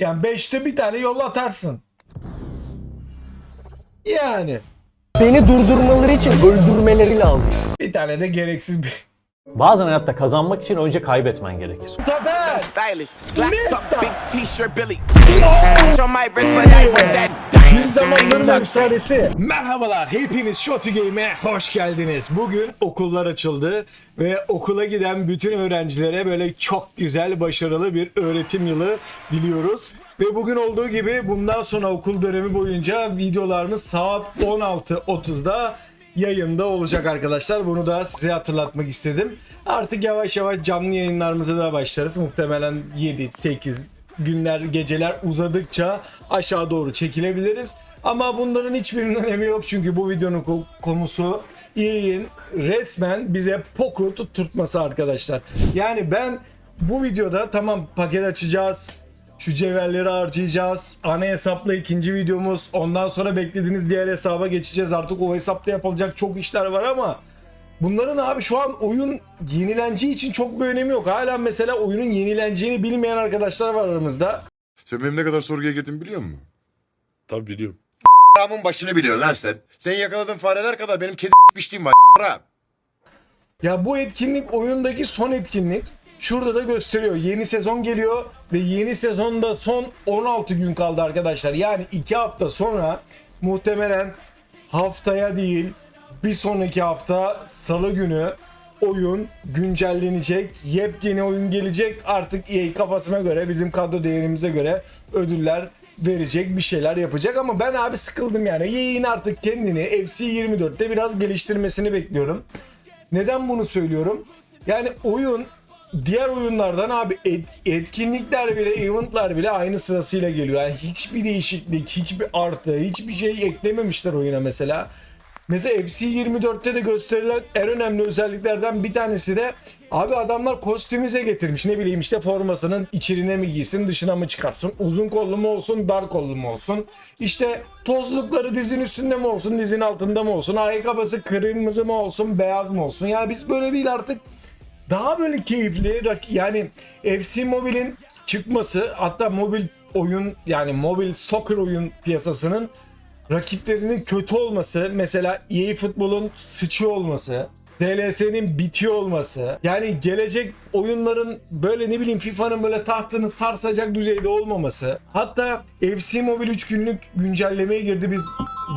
Yani 5'te bir tane yol atarsın. Yani Beni durdurmaları için öldürmeleri lazım. bir tane de gereksiz bir Bazen hayatta kazanmak için önce kaybetmen gerekir. Bir zamanların efsanesi. Merhabalar, hepiniz Shotty Game'e hoş geldiniz. Bugün okullar açıldı ve okula giden bütün öğrencilere böyle çok güzel, başarılı bir öğretim yılı diliyoruz. Ve bugün olduğu gibi bundan sonra okul dönemi boyunca videolarımız saat 16.30'da yayında olacak arkadaşlar. Bunu da size hatırlatmak istedim. Artık yavaş yavaş canlı yayınlarımıza da başlarız. Muhtemelen 7-8 günler, geceler uzadıkça aşağı doğru çekilebiliriz. Ama bunların hiçbirinin önemi yok çünkü bu videonun ko- konusu EA'in resmen bize poku tutturtması arkadaşlar. Yani ben bu videoda tamam paket açacağız, şu cevherleri harcayacağız. Ana hesapla ikinci videomuz. Ondan sonra beklediğiniz diğer hesaba geçeceğiz. Artık o hesapta yapılacak çok işler var ama bunların abi şu an oyun yenileneceği için çok bir önemi yok. Hala mesela oyunun yenileneceğini bilmeyen arkadaşlar var aramızda. Sen benim ne kadar sorguya girdiğimi biliyor musun? Tabii biliyorum. Adamın başını biliyorsun lan sen. Sen yakaladığın fareler kadar benim kedi biçtiğim var. Ya bu etkinlik oyundaki son etkinlik. Şurada da gösteriyor. Yeni sezon geliyor ve yeni sezonda son 16 gün kaldı arkadaşlar. Yani 2 hafta sonra muhtemelen haftaya değil bir sonraki hafta salı günü oyun güncellenecek. Yepyeni oyun gelecek. Artık EA kafasına göre bizim kadro değerimize göre ödüller verecek bir şeyler yapacak ama ben abi sıkıldım yani. EA'in artık kendini FC 24'te biraz geliştirmesini bekliyorum. Neden bunu söylüyorum? Yani oyun diğer oyunlardan abi et- etkinlikler bile, eventlar bile aynı sırasıyla geliyor. Yani hiçbir değişiklik, hiçbir artı, hiçbir şey eklememişler oyuna mesela. Mesela FC 24'te de gösterilen en önemli özelliklerden bir tanesi de abi adamlar kostümize getirmiş. Ne bileyim işte formasının içine mi giysin dışına mı çıkarsın? Uzun kollu mu olsun dar kollu mu olsun? İşte tozlukları dizin üstünde mi olsun dizin altında mı olsun? Ayakkabısı kırmızı mı olsun beyaz mı olsun? Yani biz böyle değil artık daha böyle keyifli yani FC Mobile'in çıkması hatta mobil oyun yani mobil soccer oyun piyasasının rakiplerinin kötü olması mesela EA futbolun sıçıyor olması DLS'nin bitiyor olması yani gelecek oyunların böyle ne bileyim FIFA'nın böyle tahtını sarsacak düzeyde olmaması hatta FC Mobile 3 günlük güncellemeye girdi biz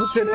bu sene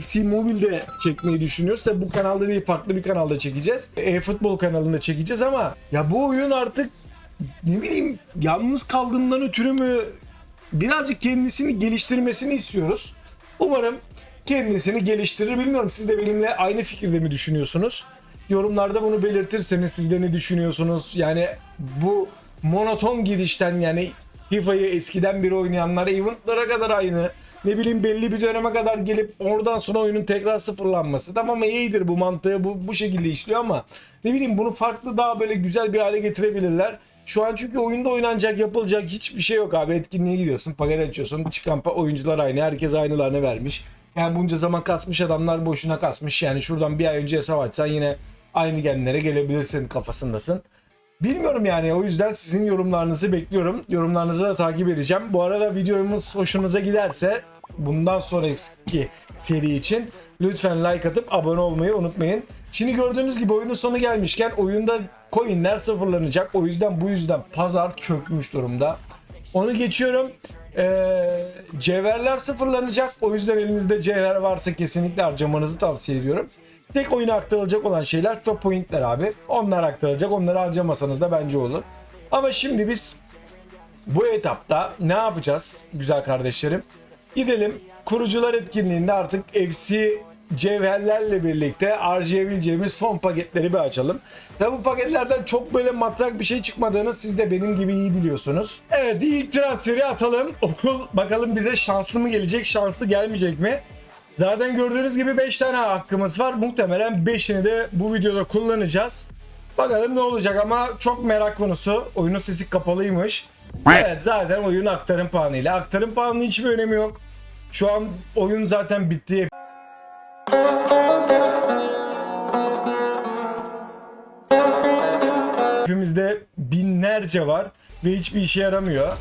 FC Mobile'de çekmeyi düşünüyoruz da bu kanalda değil farklı bir kanalda çekeceğiz e-futbol kanalında çekeceğiz ama ya bu oyun artık ne bileyim yalnız kaldığından ötürü mü birazcık kendisini geliştirmesini istiyoruz. Umarım kendisini geliştirir. Bilmiyorum siz de benimle aynı fikirde mi düşünüyorsunuz? Yorumlarda bunu belirtirseniz siz de ne düşünüyorsunuz? Yani bu monoton gidişten yani FIFA'yı eskiden beri oynayanlar eventlara kadar aynı. Ne bileyim belli bir döneme kadar gelip oradan sonra oyunun tekrar sıfırlanması. Tamam iyidir bu mantığı bu, bu şekilde işliyor ama ne bileyim bunu farklı daha böyle güzel bir hale getirebilirler. Şu an çünkü oyunda oynanacak yapılacak hiçbir şey yok abi. Etkinliğe gidiyorsun paket açıyorsun çıkan oyuncular aynı herkes aynılarını vermiş. Yani bunca zaman kasmış adamlar boşuna kasmış. Yani şuradan bir ay önce hesap açsan yine aynı genlere gelebilirsin kafasındasın. Bilmiyorum yani o yüzden sizin yorumlarınızı bekliyorum. Yorumlarınızı da takip edeceğim. Bu arada videomuz hoşunuza giderse bundan sonraki seri için lütfen like atıp abone olmayı unutmayın. Şimdi gördüğünüz gibi oyunun sonu gelmişken oyunda coinler sıfırlanacak. O yüzden bu yüzden pazar çökmüş durumda. Onu geçiyorum. Ee, cevherler sıfırlanacak. O yüzden elinizde cevher varsa kesinlikle harcamanızı tavsiye ediyorum. Tek oyuna aktarılacak olan şeyler FIFA pointler abi. Onlar aktarılacak. Onları harcamasanız da bence olur. Ama şimdi biz bu etapta ne yapacağız güzel kardeşlerim? Gidelim kurucular etkinliğinde artık FC cevherlerle birlikte harcayabileceğimiz son paketleri bir açalım. Ve bu paketlerden çok böyle matrak bir şey çıkmadığını siz de benim gibi iyi biliyorsunuz. Evet ilk transferi atalım. Okul bakalım bize şanslı mı gelecek şanslı gelmeyecek mi? Zaten gördüğünüz gibi 5 tane hakkımız var. Muhtemelen 5'ini de bu videoda kullanacağız. Bakalım ne olacak ama çok merak konusu. Oyunun sesi kapalıymış. Evet zaten oyun aktarım puanıyla. Aktarım puanının hiçbir önemi yok. Şu an oyun zaten bitti. Hepimizde binlerce var ve hiçbir işe yaramıyor.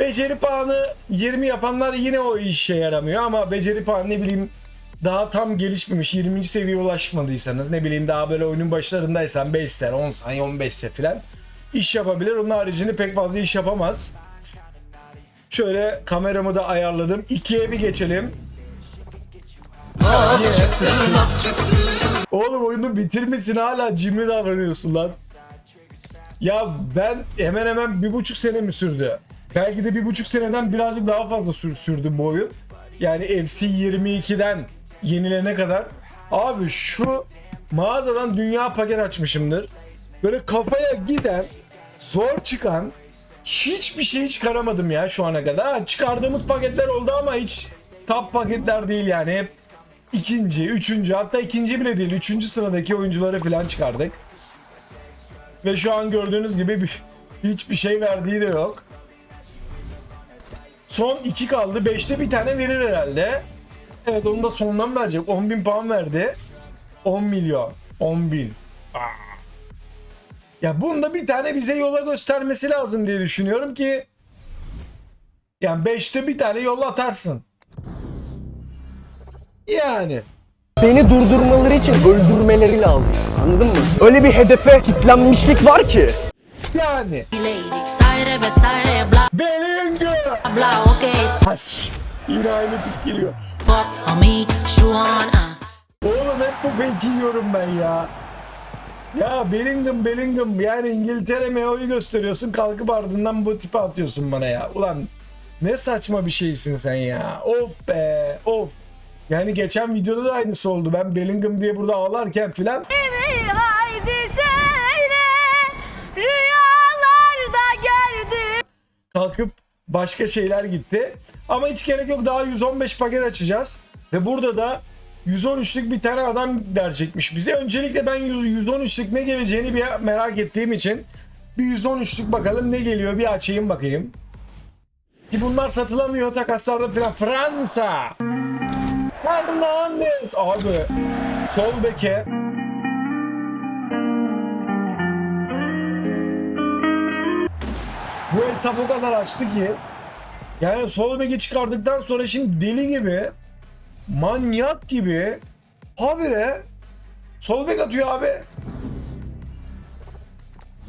Beceri puanı 20 yapanlar yine o işe yaramıyor ama beceri puanı ne bileyim daha tam gelişmemiş 20. seviyeye ulaşmadıysanız ne bileyim daha böyle oyunun başlarındaysan 5 sen 10 sen 15 sen filan iş yapabilir. Onun haricinde pek fazla iş yapamaz. Şöyle kameramı da ayarladım. 2'ye bir geçelim. Sıçtım. Oğlum oyunu bitirmişsin hala cimri davranıyorsun lan. Ya ben hemen hemen bir buçuk sene mi sürdü? Belki de bir buçuk seneden birazcık daha fazla sür, sürdü bu oyun. Yani FC 22'den yenilene kadar. Abi şu mağazadan dünya paket açmışımdır. Böyle kafaya giden, zor çıkan hiçbir şey çıkaramadım ya şu ana kadar. Çıkardığımız paketler oldu ama hiç top paketler değil yani. Hep ikinci, üçüncü hatta ikinci bile değil. Üçüncü sıradaki oyuncuları falan çıkardık. Ve şu an gördüğünüz gibi bir, hiçbir şey verdiği de yok. Son 2 kaldı. 5'te bir tane verir herhalde. Evet onu da sondan verecek. 10.000 puan verdi. 10 milyon. 10 bin. Aa. Ya bunda bir tane bize yola göstermesi lazım diye düşünüyorum ki yani 5'te bir tane yol atarsın. Yani. Beni durdurmaları için öldürmeleri lazım. Anladın mı? Öyle bir hedefe kitlenmişlik var ki. Yani. okay Has. Yine aynı tip geliyor. ah. Oğlum hep bu fake yiyorum ben ya. Ya Bellingham Bellingham yani İngiltere meoyu gösteriyorsun kalkıp ardından bu tipi atıyorsun bana ya. Ulan ne saçma bir şeysin sen ya. Of be of. Yani geçen videoda da aynısı oldu. Ben Bellingham diye burada ağlarken filan Haydi söyle rüyalarda gördüm. kalkıp başka şeyler gitti. Ama hiç gerek yok daha 115 paket açacağız. Ve burada da 113'lük bir tane adam verecekmiş bize. Öncelikle ben 100, 113'lük ne geleceğini bir merak ettiğim için bir 113'lük bakalım ne geliyor bir açayım bakayım. Ki bunlar satılamıyor takaslarda falan. Fransa. Hernandez. Abi sol beke. Bu hesap o kadar açtı ki yani sol beki çıkardıktan sonra şimdi deli gibi manyak gibi habire sol bek atıyor abi.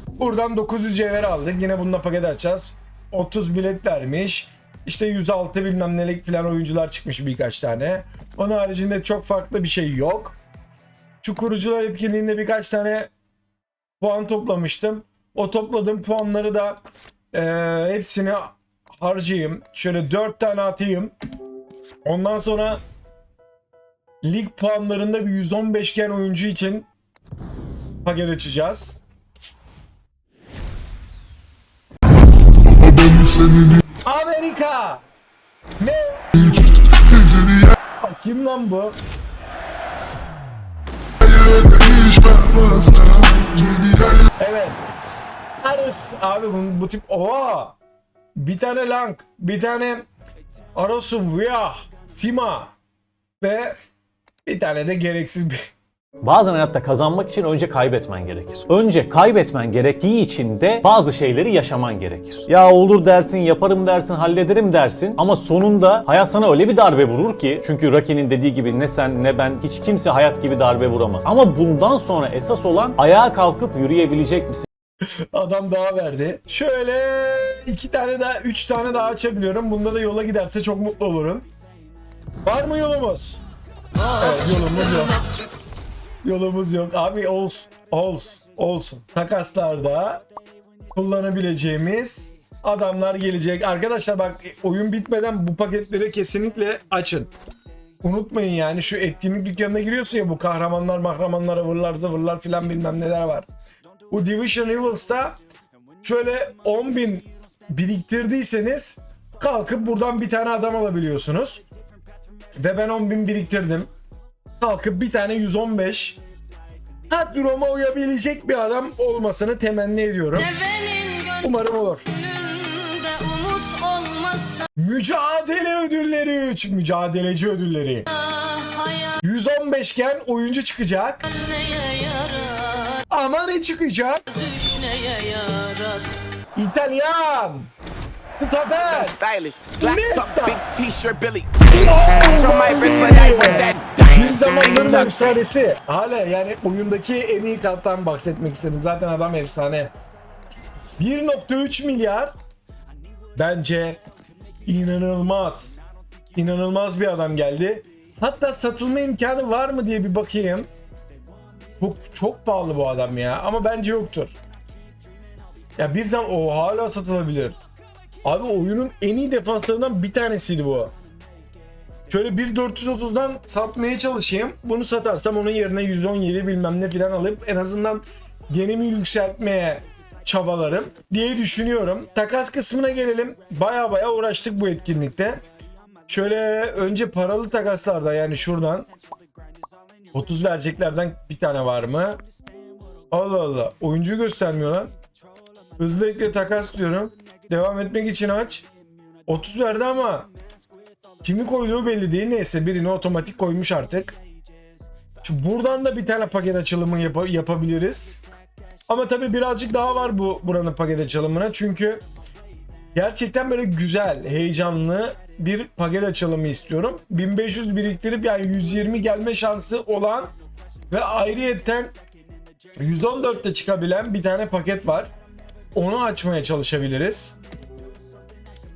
Buradan 900 cevher aldık. Yine bununla paket açacağız. 30 bilet vermiş. İşte 106 bilmem nelik falan oyuncular çıkmış birkaç tane. Onun haricinde çok farklı bir şey yok. Şu kurucular etkinliğinde birkaç tane puan toplamıştım. O topladığım puanları da eee, hepsini harcayayım. Şöyle 4 tane atayım. Ondan sonra lig puanlarında bir 115 gen oyuncu için paket açacağız. Amerika! Ne? Kim lan bu? Evet. Arus abi bu, bu tip oha. Bir tane Lang, bir tane Arosu Via, Sima ve bir tane de gereksiz bir Bazen hayatta kazanmak için önce kaybetmen gerekir. Önce kaybetmen gerektiği için de bazı şeyleri yaşaman gerekir. Ya olur dersin, yaparım dersin, hallederim dersin ama sonunda hayat sana öyle bir darbe vurur ki çünkü Rocky'nin dediği gibi ne sen ne ben hiç kimse hayat gibi darbe vuramaz. Ama bundan sonra esas olan ayağa kalkıp yürüyebilecek misin? adam daha verdi. Şöyle iki tane daha, üç tane daha açabiliyorum. Bunda da yola giderse çok mutlu olurum. Var mı yolumuz? Evet yolumuz yok. Yolumuz yok. Abi olsun. Olsun. Olsun. Takaslarda kullanabileceğimiz adamlar gelecek. Arkadaşlar bak oyun bitmeden bu paketleri kesinlikle açın. Unutmayın yani şu etkinlik dükkanına giriyorsun ya bu kahramanlar mahramanlar avırlar zıvırlar filan bilmem neler var. Bu Division Evils'ta şöyle 10.000 biriktirdiyseniz kalkıp buradan bir tane adam alabiliyorsunuz. Ve ben 10.000 biriktirdim. Kalkıp bir tane 115 Hadrom'a uyabilecek bir adam olmasını temenni ediyorum. Umarım olur. Mücadele ödülleri 3. Mücadeleci ödülleri. 115 gen oyuncu çıkacak. Ama ne çıkacak? İtalyan. Taber. stylish. Black top, big t-shirt, Billy. On my Bir zamanların efsanesi. Hala yani oyundaki en iyi karttan bahsetmek istedim. Zaten adam efsane. 1.3 milyar bence inanılmaz. İnanılmaz bir adam geldi. Hatta satılma imkanı var mı diye bir bakayım. Çok, çok pahalı bu adam ya ama bence yoktur. Ya bir zaman o hala satılabilir. Abi oyunun en iyi defanslarından bir tanesiydi bu. Şöyle 1.430'dan satmaya çalışayım. Bunu satarsam onun yerine 117 bilmem ne falan alıp en azından genimi yükseltmeye çabalarım diye düşünüyorum. Takas kısmına gelelim. Baya baya uğraştık bu etkinlikte. Şöyle önce paralı takaslarda yani şuradan 30 vereceklerden bir tane var mı? Allah Allah. Oyuncuyu göstermiyor lan. Hızlı ekle takas diyorum. Devam etmek için aç. 30 verdi ama Kimi koyduğu belli değil. Neyse birini otomatik koymuş artık. Şimdi buradan da bir tane paket açılımı yapa- yapabiliriz. Ama tabii birazcık daha var bu buranın paket açılımına. Çünkü gerçekten böyle güzel, heyecanlı bir paket açılımı istiyorum. 1500 biriktirip yani 120 gelme şansı olan ve ayrıyetten 114'te çıkabilen bir tane paket var. Onu açmaya çalışabiliriz.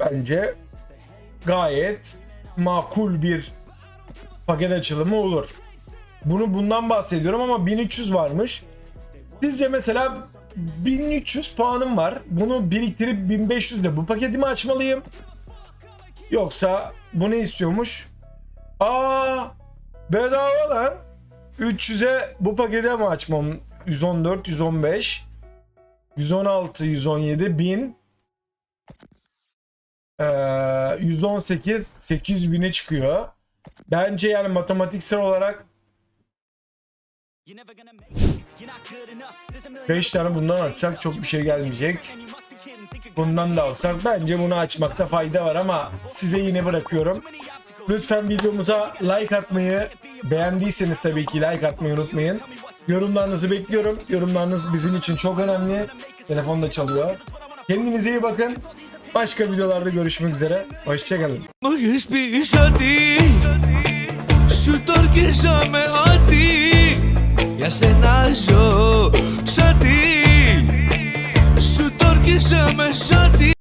Bence gayet makul bir paket açılımı olur. Bunu bundan bahsediyorum ama 1300 varmış. Sizce mesela 1300 puanım var. Bunu biriktirip 1500 de bu paketimi açmalıyım. Yoksa bu ne istiyormuş? Aa bedava lan. 300'e bu paketi mi açmam? 114, 115, 116, 117, 1000 ee, 118 8000'e çıkıyor. Bence yani matematiksel olarak 5 tane bundan açsak çok bir şey gelmeyecek. Bundan da alsak bence bunu açmakta fayda var ama size yine bırakıyorum. Lütfen videomuza like atmayı, beğendiyseniz tabii ki like atmayı unutmayın. Yorumlarınızı bekliyorum. Yorumlarınız bizim için çok önemli. Telefon da çalıyor. Kendinize iyi bakın. Başka videolarda görüşmek üzere. Hoşçakalın. Μου έχεις πει ότι Σου το αρχίσαμε ότι Για σένα ζω Σ' ότι Σου το αρχίσαμε σ' ότι